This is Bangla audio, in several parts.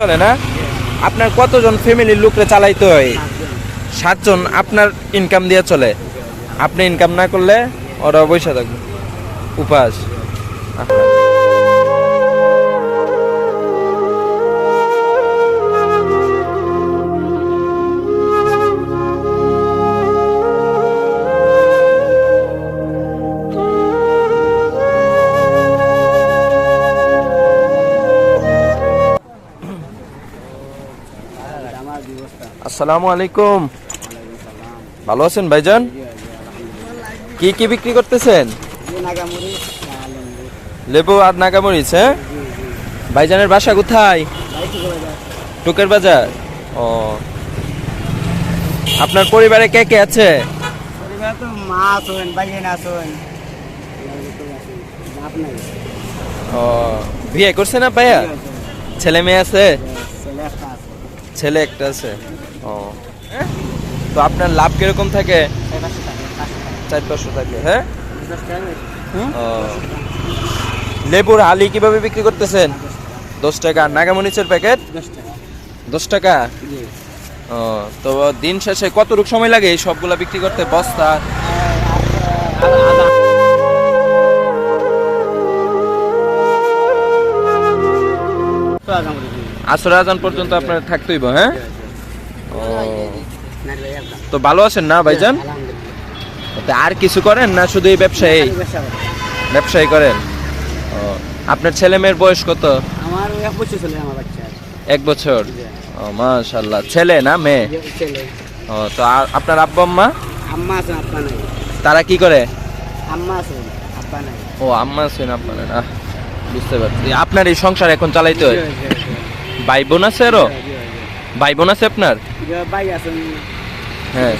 চলে না? আপনার কতজন ফ্যামিলির লোকরা চালাইতে হয়? সাতজন আপনার ইনকাম দিয়ে চলে। আপনি ইনকাম না করলে ওরা বসে থাকবে। উপাস। আসসালামু আলাইকুম। ভালো আছেন ভাইজান? কি কি বিক্রি করতেছেন? লেবু আর নাগামরিচ হ্যাঁ? ভাইজানের বাসা কোথায়? টুকের বাজার। ও। আপনার পরিবারে কে কে আছে? মা আছেন ভাইয়েন আছেন। ও বিয়ে করছেন না ভাইয়া? ছেলে মেয়ে একটা আছে। ছেলে একটা আছে। ও। তো আপনার লাভ কীরকম থাকে? চার পাঁচশো থাকে হ্যাঁ? লেবুর হালি কীভাবে বিক্রি করতেছেন? দশ টাকা। আর নাগামরিচের প্যাকেট? দশ টাকা। ও তো দিন শেষে কতটুকু সময় লাগে এই সবগুলা বিক্রি করতে? বস্তা? আসর আজান পর্যন্ত আপনার থাকতেই হ্যাঁ? তো ভালো আছেন না ভাইজান? আর কিছু করেন না শুধু এই ব্যবসায়ী? ব্যবসায়ী করেন? আপনার ছেলে মেয়ের বয়স কত? আমার এক বছর ছেলে আমার বাচ্চা এক বছর? ও মাশাল্লাহ। ছেলে না মেয়ে? ছেলে। ও তো আপনার আব্বা আম্মা? আম্মা আছেন আব্বা নাই। তারা কি করে? আম্মা আছেন আব্বা নাই। ও আম্মা আছেন আপনার না বুঝতে পারছি। আপনার এই সংসার এখন চালাইতে হয়? ভাই বোন আছে আরও? ভাই বোন আছে আপনার? ভাই আছেন। হ্যাঁ।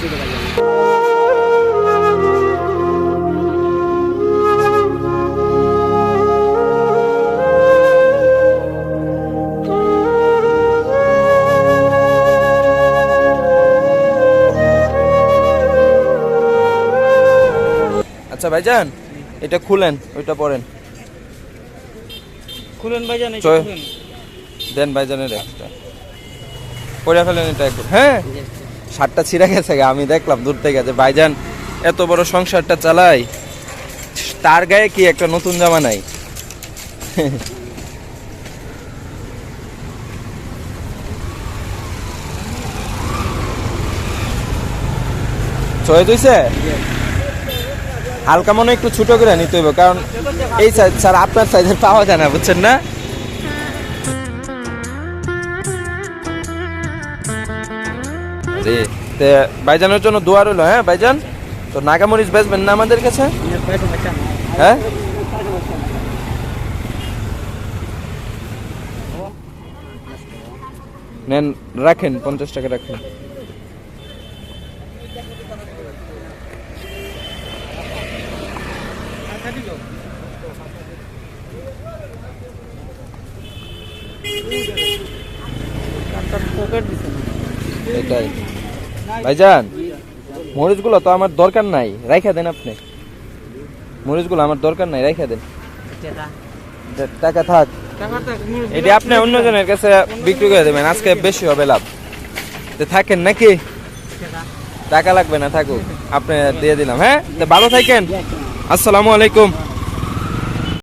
আচ্ছা ভাইজান এটা খুলেন ওইটা পড়েন। খুলেন ভাই জানেন চল। দেন ভাইজানের একটা। পড়ে ফেলেন এটা একটু। হ্যাঁ? শার্টটা ছিঁড়ে গেছে আমি দেখলাম দূর থেকে যে, ভাইজান, এত বড় সংসারটা চালাই, তার গায়ে কি একটা নতুন জামা নাই? হালকা মনে একটু ছোট করে নিতে হইব, কারণ এই সাইজ স্যার, আপনার সাইজের পাওয়া যায় না, বুঝছেন না? জি। তে ভাইজানের জন্য দোয়া রইল হ্যাঁ ভাইজান? তো নাগামরিচ বেচবেন না আমাদের কাছে? হ্যাঁ? নেন, রাখেন, পঞ্চাশ টাকা রাখেন। পকেট দিছে এটাই। ভাইজান মরিচগুলো তো আমার দরকার নাই রাইখা দেন আপনি। মরিচগুলো আমার দরকার নাই রাইখা দেন। টাকা। থাক। এটা আপনি অন্যজনের কাছে বিক্রি করে দেবেন আজকে বেশি হবে লাভ। তো থাকেন নাকি? টাকা। টাকা লাগবে না থাকুক। আপনি দিয়ে দিলাম হ্যাঁ? ভালো থাকেন। আসসালামু আলাইকুম।